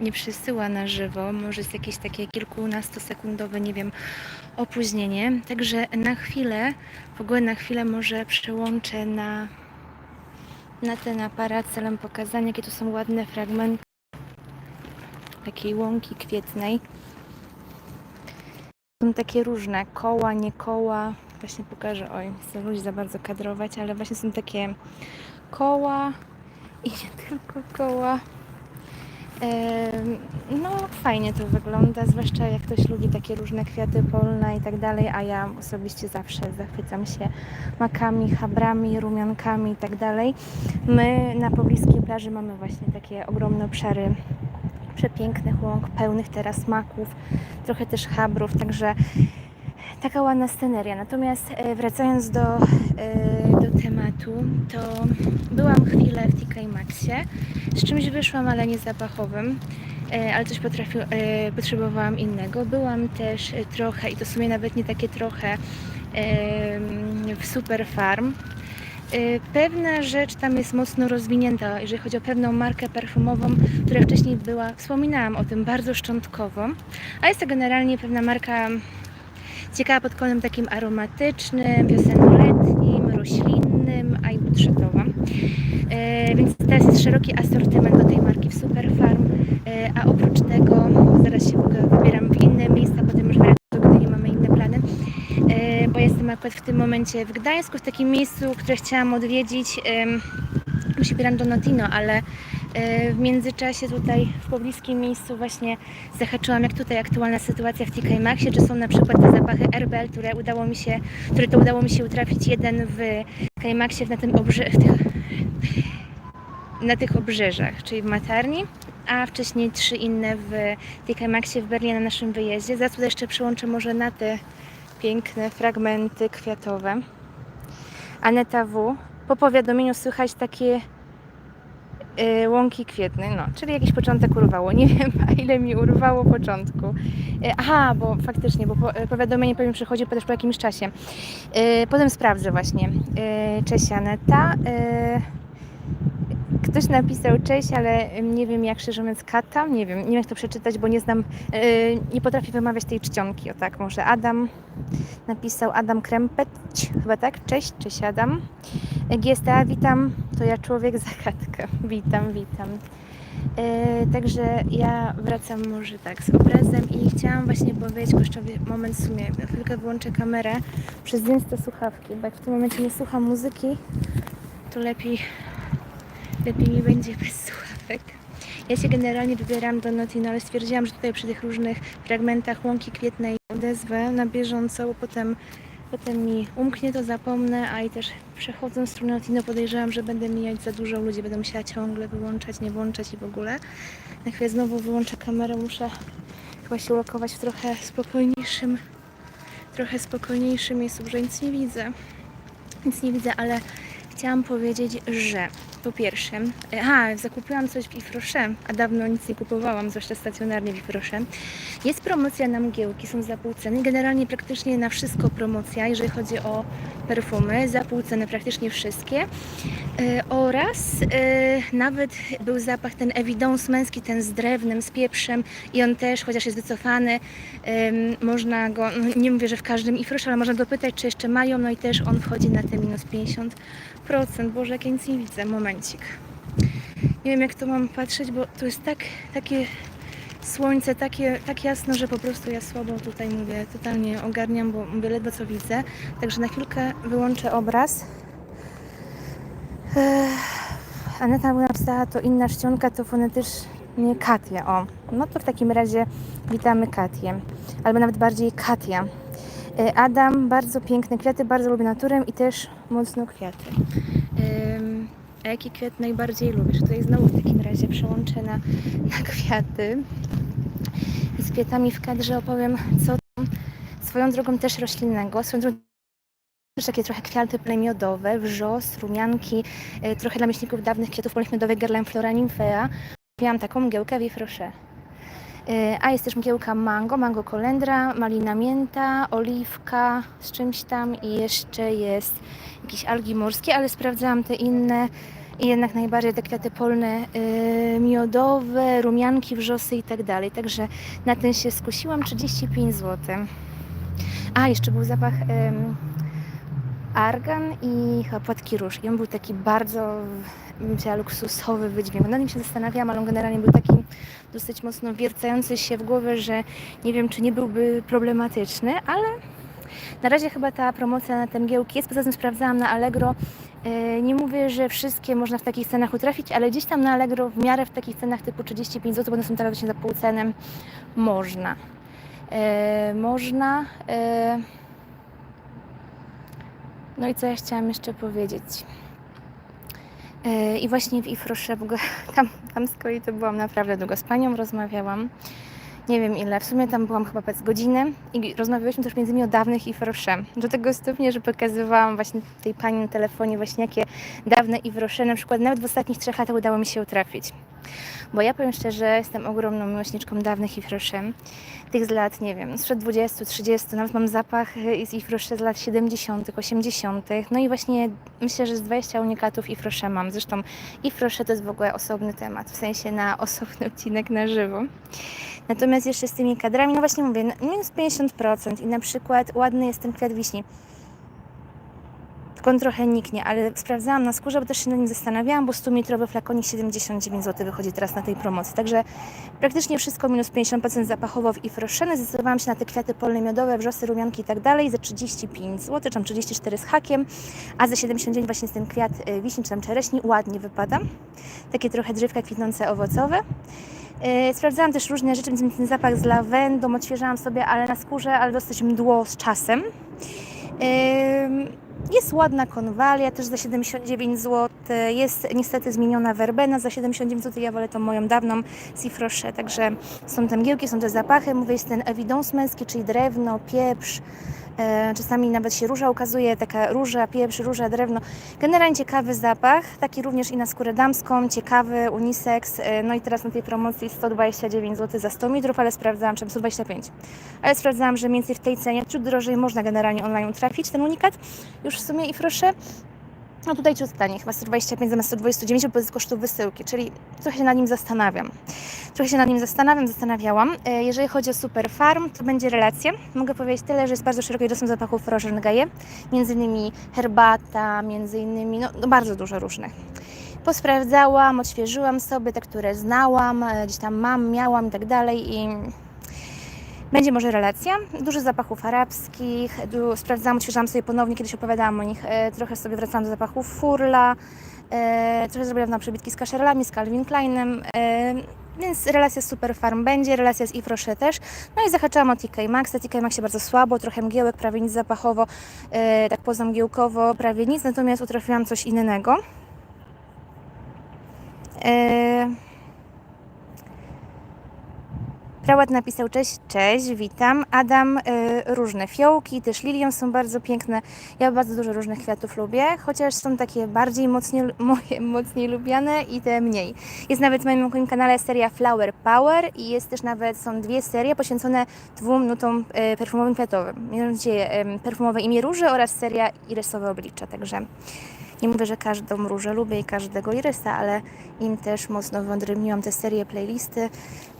nie przesyła na żywo. Może jest jakieś takie kilkunastosekundowe, nie wiem, opóźnienie. Także na chwilę, w ogóle na chwilę może przełączę na, na ten aparat celem pokazania, jakie tu są ładne fragmenty takiej łąki kwietnej. Są takie różne koła, nie koła. Właśnie pokażę, oj, chcę ludzi za bardzo kadrować, ale właśnie są takie koła i nie tylko koła. No, fajnie to wygląda, zwłaszcza jak ktoś lubi takie różne kwiaty polne i tak dalej, a ja osobiście zawsze zachwycam się makami, chabrami, rumiankami i tak dalej. My na pobliskiej plaży mamy właśnie takie ogromne obszary przepięknych łąk, pełnych teraz maków, trochę też chabrów, także taka ładna sceneria. Natomiast e, wracając do, e, do tematu, to byłam chwilę w TK Maxie, z czymś wyszłam, ale nie zapachowym, e, ale coś potrafił, e, potrzebowałam innego. Byłam też trochę, i to w sumie nawet nie takie trochę, w Super Farm. Pewna rzecz tam jest mocno rozwinięta, jeżeli chodzi o pewną markę perfumową, która wcześniej była, wspominałam o tym, bardzo szczątkową, a jest to generalnie pewna marka ciekawa pod kątem takim aromatycznym, wiosennoletnim, roślinnym, a i budżetową. E, więc teraz jest szeroki asortyment do tej marki w Superfarm, e, a oprócz tego zaraz się wybieram w inne miejsca, potem już wracam do Gdyni, mamy inne plany, e, bo jestem akurat w tym momencie w Gdańsku, w takim miejscu, które chciałam odwiedzić. em, się do Notino, ale e, w międzyczasie tutaj w pobliskim miejscu właśnie zahaczyłam, jak tutaj aktualna sytuacja w TK Maxie, czy są na przykład te zapachy Herbel, które udało mi się, które to udało mi się utrafić jeden w TK Maxie na tym obrze- tych, na tych obrzeżach, czyli w Matarni, a wcześniej trzy inne w TK Maxie w Berlinie na naszym wyjeździe. Zaraz tutaj jeszcze przyłączę może na te piękne fragmenty kwiatowe. Aneta W. Po powiadomieniu słychać takie łąki kwietne, no, czyli jakiś początek urwało. Nie wiem, ile mi urwało początku. Y, aha, bo faktycznie, bo y, powiadomienie pewnie przychodzi też po jakimś czasie. Y, potem sprawdzę właśnie. Y, cześć Aneta. Ktoś napisał cześć, ale nie wiem jak szczerze mówiąc kata, nie wiem, nie wiem jak to przeczytać, bo nie znam, y, nie potrafię wymawiać tej czcionki, o tak, może Adam napisał, Adam Krempeć, chyba tak, cześć, cześć Adam. GSTA, witam, to ja człowiek zagadka, witam, witam. E, także ja wracam może tak z obrazem i chciałam właśnie powiedzieć Koszczowi moment w sumie, na chwilkę wyłączę kamerę przez te słuchawki, bo jak w tym momencie nie słucham muzyki, to lepiej, lepiej mi będzie bez słuchawek. Ja się generalnie wybieram do Notino, ale stwierdziłam, że tutaj przy tych różnych fragmentach łąki kwietnej odezwę na bieżąco, bo potem, potem mi umknie, to zapomnę, a i też przechodząc w stronę Notino podejrzewam, że będę mijać za dużo ludzi, będę musiała ciągle wyłączać, nie włączać i w ogóle. Na chwilę znowu wyłączę kamerę, muszę chyba się lokować w trochę spokojniejszym, trochę spokojniejszym miejscu, że nic nie widzę. Nic nie widzę, ale chciałam powiedzieć, że po pierwsze, aha, zakupiłam coś w Ifrosze, a dawno nic nie kupowałam, zwłaszcza stacjonarnie w Ifrosze. Jest promocja na mgiełki, są za pół ceny. Generalnie praktycznie na wszystko promocja, jeżeli chodzi o perfumy, za pół ceny praktycznie wszystkie. E, oraz e, nawet był zapach ten evidence męski, ten z drewnem, z pieprzem i on też, chociaż jest wycofany, można go, no, nie mówię, że w każdym Ifrosze, ale można go czy jeszcze mają, no i też on wchodzi na te minus 50%. Boże, jak ja nic nie widzę, momencik. Nie wiem jak to mam patrzeć, bo tu jest tak, takie słońce, takie, tak jasno, że po prostu ja słabo tutaj mówię, totalnie ogarniam, bo mówię ledwo co widzę. Także na chwilkę wyłączę obraz. Ech, Aneta napisała, to inna czcionka, to fonetycznie Katia. O, no to w takim razie witamy Katię, albo nawet bardziej Katia. E, Adam, bardzo piękne kwiaty, bardzo lubię naturę i też mocno kwiaty. A jaki kwiat najbardziej lubisz? Tutaj znowu w takim razie przełączę na, na kwiaty i z kwiatami w kadrze opowiem, co tam swoją drogą też roślinnego. Swoją drogą też takie trochę kwiaty plemiodowe, wrzos, rumianki, e, trochę dla myślników dawnych kwiatów polnych miodowych Gerlem Flora Nymphea. Miałam taką mgiełkę wifrosze. E, A jest też mgiełka mango, mango kolendra, malina mięta, oliwka z czymś tam i jeszcze jest jakieś algi morskie, ale sprawdzałam te inne I jednak najbardziej te kwiaty polne, yy, miodowe, rumianki, wrzosy i tak dalej. Także na ten się skusiłam, 35 zł. A, jeszcze był zapach argan i chyba płatki róż. I on był taki bardzo, luksusowy wydźwięk. Na nim się zastanawiałam, ale on generalnie był taki dosyć mocno wiercający się w głowę, że nie wiem, czy nie byłby problematyczny, ale na razie chyba ta promocja na te mgiełki jest. Poza tym sprawdzałam na Allegro. Yy, Nie mówię, że wszystkie można w takich cenach utrafić, ale gdzieś tam na Allegro w miarę w takich cenach typu 35 zł, bo one są teraz za pół można. Yy, można. Yy. No i co ja chciałam jeszcze powiedzieć? I właśnie w Ifrosze, w ogóle tam, tam z kolei to byłam naprawdę długo. Z panią rozmawiałam, nie wiem ile, w sumie tam byłam chyba z godzinę i rozmawiałyśmy też między innymi o dawnych Ifrosze. Do tego stopnia, że pokazywałam właśnie tej pani na telefonie właśnie jakie dawne Ifrosze, na przykład nawet w ostatnich trzech latach udało mi się utrafić. Bo ja powiem szczerze, jestem ogromną miłośniczką dawnych Ifrosze. Tych z lat, nie wiem, sprzed 20, 30, nawet mam zapach y, z Ifrosze z lat 70., 80. No i właśnie myślę, że z 20 unikatów Ifrosze mam. Zresztą Ifrosze to jest w ogóle osobny temat, w sensie na osobny odcinek na żywo. Natomiast jeszcze z tymi kadrami, no właśnie mówię, no, minus 50% i na przykład ładny jest ten kwiat wiśni. On trochę niknie, ale sprawdzałam na skórze, bo też się nad nim zastanawiałam, bo 100-metrowy flakonik 79 zł wychodzi teraz na tej promocji. Także praktycznie wszystko minus 50% zapachowo w Ifroszeny. Zdecydowałam się na te kwiaty polne miodowe, wrzosy, rumianki i tak dalej za 35 zł, czy tam 34 z hakiem, a za 79 właśnie ten kwiat y, wiśni czy tam czereśni. Ładnie wypada. Takie trochę drzewka kwitnące owocowe. Yy, Sprawdzałam też różne rzeczy, między ten zapach z lawendą, odświeżałam sobie, ale na skórze, ale dosyć mdło z czasem. Ym, Jest ładna konwalia, też za 79 zł. Jest niestety zmieniona werbena za 79 zł. Ja wolę tą moją dawną Cifroszę. Także są te mgiełki, są te zapachy. Mówię, jest ten evidence męski, czyli drewno, pieprz. E, Czasami nawet się róża ukazuje, taka róża, pieprz, róża, drewno. Generalnie ciekawy zapach, taki również i na skórę damską, ciekawy, unisex. E, No i teraz na tej promocji 129 zł za 100 metrów, ale sprawdzałam, czy 125. Ale sprawdzałam, że mniej więcej w tej cenie, ciut drożej można generalnie online trafić ten unikat. Już w sumie i proszę. No tutaj ciut taniej, chyba 125 zamiast 129, bo z kosztów wysyłki, czyli trochę się nad nim zastanawiam. Trochę się nad nim zastanawiam, zastanawiałam. E, Jeżeli chodzi o Super Farm, to będzie relacja. Mogę powiedzieć tyle, że jest bardzo szeroki dostęp zapachów Rożengaje, między innymi herbata, między innymi, no, no bardzo dużo różnych. Posprawdzałam, odświeżyłam sobie te, które znałam, e, gdzieś tam mam, miałam i tak dalej i będzie może relacja. Dużo zapachów arabskich. Sprawdzałam, odświeżałam sobie ponownie, kiedyś opowiadałam o nich. E, trochę sobie wracałam do zapachów furla. E, trochę zrobiłam na przebitki z kaszelami, z Calvin Kleinem. E, więc relacja z Super Farm będzie, relacja z Ifrosze też. No i zahaczałam o TK Max. TK Maxie bardzo słabo, trochę mgiełek, prawie nic zapachowo, tak poza mgiełkowo, prawie nic. Natomiast utrafiłam coś innego. E, Prałat napisał cześć, cześć, witam. Adam, y, różne fiołki, też lilią są bardzo piękne. Ja bardzo dużo różnych kwiatów lubię, chociaż są takie bardziej mocniej, moje mocniej lubiane i te mniej. Jest nawet w moim moim kanale seria Flower Power i jest też nawet, są dwie serie poświęcone dwóm nutom y, perfumowym kwiatowym. Mianowicie y, perfumowe imię róży oraz seria irysowe oblicza, także nie mówię, że każdą różę lubię i każdego irysa, ale im też mocno wyodrębniłam te serie, playlisty.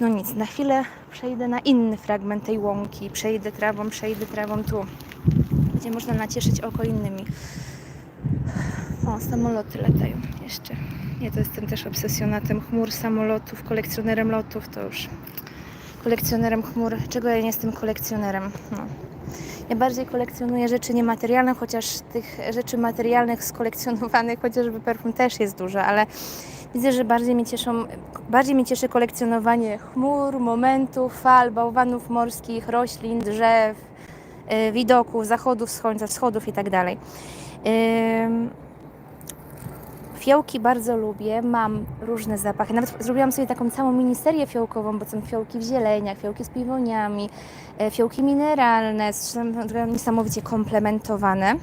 No nic, na chwilę przejdę na inny fragment tej łąki. Przejdę trawą, przejdę trawą tu. Gdzie można nacieszyć oko innymi. O, samoloty latają jeszcze. Nie, to jestem też obsesjonatem chmur, samolotów, kolekcjonerem lotów, to już kolekcjonerem chmur. Czego ja nie jestem kolekcjonerem? No. Ja bardziej kolekcjonuję rzeczy niematerialne, chociaż tych rzeczy materialnych skolekcjonowanych, chociażby perfum też jest dużo, ale widzę, że bardziej mnie cieszą, bardziej mnie cieszy kolekcjonowanie chmur, momentów, fal, bałwanów morskich, roślin, drzew, yy, widoków, zachodów, słońca, wschodów i tak. Ym, Fiołki bardzo lubię, mam różne zapachy. Nawet zrobiłam sobie taką całą miniserię fiołkową, bo są fiołki w zieleniach, fiołki z piwoniami, e, fiołki mineralne, są niesamowicie komplementowane.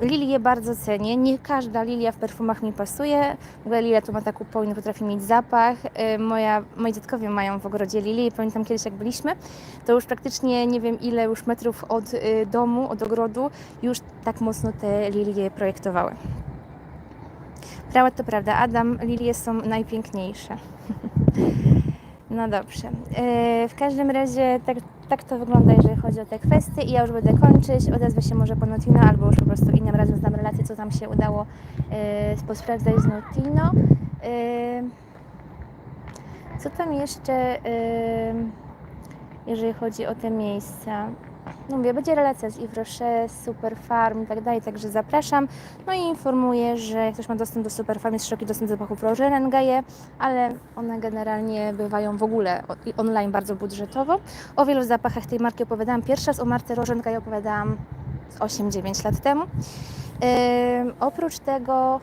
Lilię bardzo cenię. Nie każda lilia w perfumach mi pasuje. W ogóle lilia to ma taką powinno potrafi mieć zapach. Y, Moja, moi dziadkowie mają w ogrodzie lilię. Pamiętam kiedyś jak byliśmy, to już praktycznie nie wiem ile już metrów od y, domu, od ogrodu już tak mocno te lilie projektowały. Prawda to prawda, Adam, lilie są najpiękniejsze. No dobrze. Yy, W każdym razie tak, tak to wygląda, jeżeli chodzi o te kwestie i ja już będę kończyć. Odezwę się może po Notino albo już po prostu innym razem znam relację, co tam się udało yy, posprawdzać z Notino. Yy, Co tam jeszcze, yy, jeżeli chodzi o te miejsca? No mówię, będzie relacja z Yves Rocher, Super Farm i tak dalej, także zapraszam. No i informuję, że jak ktoś ma dostęp do Super Farm, jest szeroki dostęp do zapachów Roger Rengaye, ale one generalnie bywają w ogóle online bardzo budżetowo. O wielu zapachach tej marki opowiadałam pierwszy raz, o marce Roger Rengaye opowiadałam z 8-9 lat temu. Oprócz tego,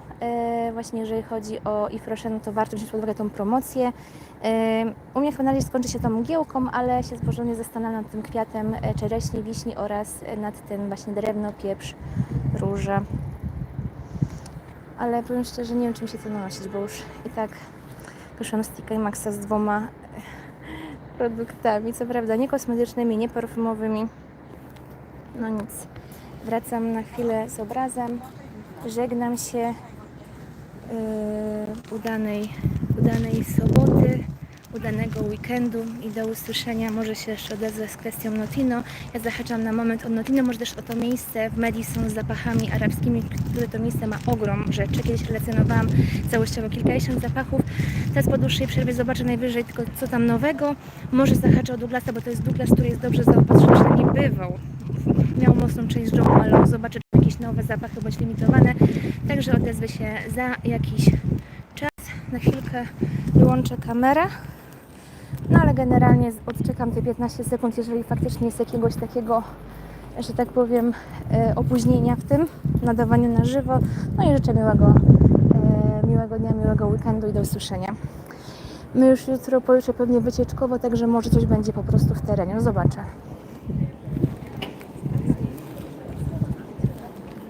yy, właśnie jeżeli chodzi o Rocher, no to warto wziąć pod uwagę tą promocję. U mnie finale skończy się tą mgiełką, ale się zbożonie zastanawiam nad tym kwiatem e, czereśni, wiśni oraz e, nad tym właśnie drewno, pieprz, róże. Ale powiem szczerze, nie wiem, czy mi się to nanosić, bo już i tak wyszłam z TK Maxa z dwoma e, produktami, co prawda nie kosmetycznymi, nie perfumowymi. No nic. Wracam na chwilę z obrazem. Żegnam się yy, udanej, udanej soboty, udanego weekendu i do usłyszenia. Może się jeszcze odezwę z kwestią Notino. Ja zahaczam na moment od Notino, może też o to miejsce w Madison z zapachami arabskimi, które to miejsce ma ogrom rzeczy. Kiedyś relacjonowałam całościowo kilkadziesiąt zapachów. Teraz po dłuższej przerwie zobaczę najwyżej tylko co tam nowego. Może zahaczę o Douglasa, bo to jest Douglas, który jest dobrze zaopatrzony, przynajmniej bywał. Miał mocną część Joe Malone. Zobaczę czy jakieś nowe zapachy bądź limitowane. Także odezwę się za jakiś czas. Na chwilkę wyłączę kamerę. No ale generalnie odczekam te 15 sekund, jeżeli faktycznie jest jakiegoś takiego, że tak powiem, e, opóźnienia w tym nadawaniu na żywo. No i życzę miłego, e, miłego dnia, miłego weekendu i do usłyszenia. My już jutro, pojutrze pewnie wycieczkowo, także może coś będzie po prostu w terenie. No zobaczę.